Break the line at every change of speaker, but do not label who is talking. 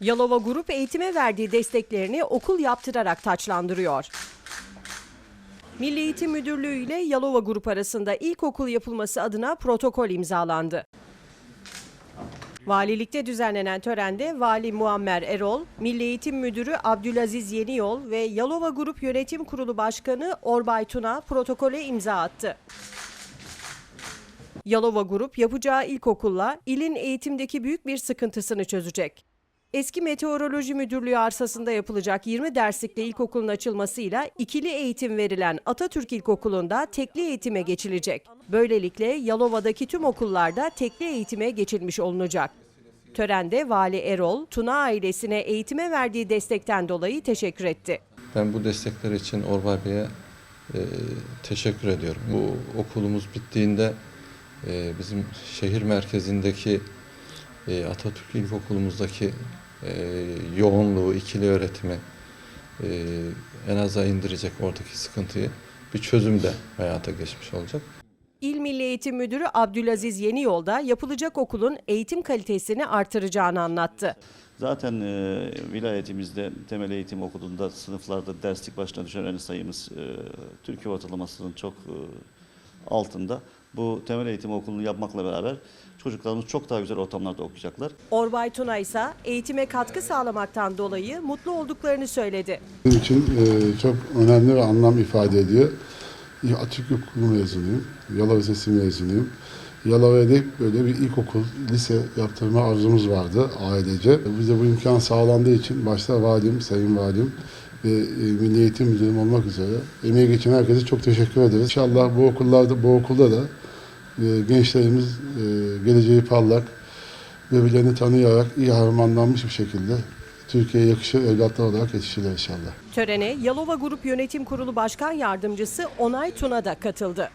Yalova Grup eğitime verdiği desteklerini okul yaptırarak taçlandırıyor. Milli Eğitim Müdürlüğü ile Yalova Grup arasında ilkokul yapılması adına protokol imzalandı. Valilikte düzenlenen törende Vali Muammer Erol, Milli Eğitim Müdürü Abdülaziz Yeniyol ve Yalova Grup Yönetim Kurulu Başkanı Orbay Tuna protokole imza attı. Yalova Grup yapacağı ilkokulla ilin eğitimdeki büyük bir sıkıntısını çözecek. Eski Meteoroloji Müdürlüğü arsasında yapılacak 20 derslikli ilkokulun açılmasıyla ikili eğitim verilen Atatürk İlkokulu'nda tekli eğitime geçilecek. Böylelikle Yalova'daki tüm okullarda tekli eğitime geçilmiş olunacak. Törende Vali Erol, Tuna ailesine eğitime verdiği destekten dolayı teşekkür etti.
Ben bu destekler için Orbay Bey'e e, teşekkür ediyorum. Bu okulumuz bittiğinde e, bizim şehir merkezindeki e, Atatürk İlkokulumuzdaki e, yoğunluğu, ikili öğretimi e, en aza indirecek oradaki sıkıntıyı bir çözüm de hayata geçmiş olacak.
İl Milli Eğitim Müdürü Abdülaziz Yeniyol'da yapılacak okulun eğitim kalitesini artıracağını anlattı.
Zaten e, vilayetimizde temel eğitim okulunda sınıflarda derslik başına düşen öğrenci sayımız e, Türkiye ortalamasının çok e, altında. Bu temel eğitim okulunu yapmakla beraber çocuklarımız çok daha güzel ortamlarda okuyacaklar.
Orbay Tuna ise eğitime katkı sağlamaktan dolayı mutlu olduklarını söyledi.
Benim için e, çok önemli ve anlam ifade ediyor. Açık okulu mezunuyum. Yalova Lisesi mezunuyum. Yalova'ya da hep böyle bir ilkokul, lise yaptırma arzumuz vardı ailece. Bize bu imkan sağlandığı için başta valim, sayın valim ve e, Milli Eğitim Müdürüm olmak üzere emeği geçen herkese çok teşekkür ederiz. İnşallah bu okullarda, bu okulda da e, gençlerimiz e, geleceği parlak, birbirlerini tanıyarak iyi harmanlanmış bir şekilde Türkiye'ye yakışır evlatlar olarak yetişirler inşallah.
Törene Yalova Grup Yönetim Kurulu Başkan Yardımcısı Onay Tuna da katıldı.